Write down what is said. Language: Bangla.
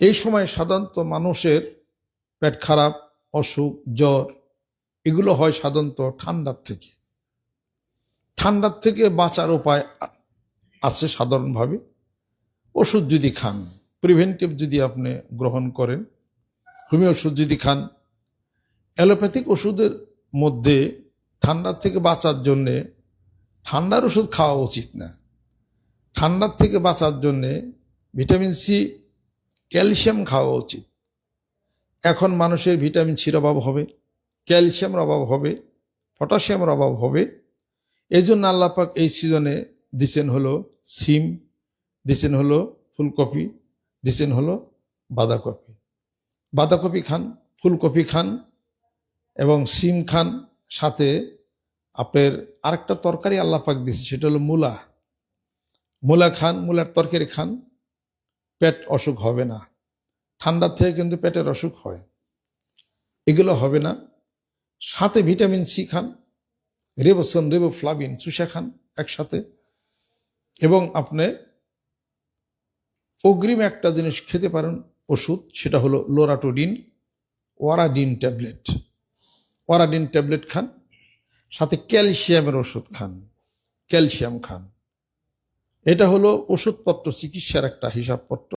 এই সময় সাধারণত মানুষের পেট খারাপ, অসুখ, জ্বর, এগুলো হয় সাধারণত ঠান্ডার থেকে। ঠান্ডার থেকে বাঁচার উপায় আছে সাধারণভাবে। ওষুধ যদি খান প্রিভেন্টিভ যদি আপনি গ্রহণ করেন, হোমিও ওষুধ যদি খান, অ্যালোপ্যাথিক ওষুধের মধ্যে ঠান্ডার থেকে বাঁচার জন্যে ঠান্ডার ওষুধ খাওয়া উচিত না। ঠান্ডার থেকে বাঁচার জন্যে ভিটামিন সি ক্যালসিয়াম খাওয়া উচিত। এখন মানুষের ভিটামিন সির অভাব হবে, ক্যালসিয়ামের অভাব হবে, পটাশিয়ামের অভাব হবে। এই জন্য আল্লাপাক এই সিজনে দিচ্ছেন হলো সিম দিচ্ছেন হলো ফুলকপি দিচ্ছেন হলো বাঁধাকপি। বাঁধাকপি খান, ফুলকপি খান এবং সিম খান, সাথে আপনার আরেকটা তরকারি আল্লাপাক দিচ্ছে সেটা হলো মূলা। মূলা খান, মূলার তরকারি খান পেট অসুখ হবে না। ঠান্ডার থেকে কিন্তু পেটের অসুখ হয়। এগুলো হবে না। সাথে ভিটামিন সি খান রেবোসন রেবোফ্লাভিন, চুষা খান একসাথে। এবং আপনি অগ্রিম একটা জিনিস খেতে পারেন, ওষুধ, সেটা হলো লোরাটোডিন, ওয়ারাডিন ট্যাবলেট। ওয়ারাডিন ট্যাবলেট খান, সাথে ক্যালসিয়ামের ওষুধ খান, ক্যালসিয়াম খান। এটা হলো ওষুধপত্র চিকিৎসার একটা হিসাবপত্র।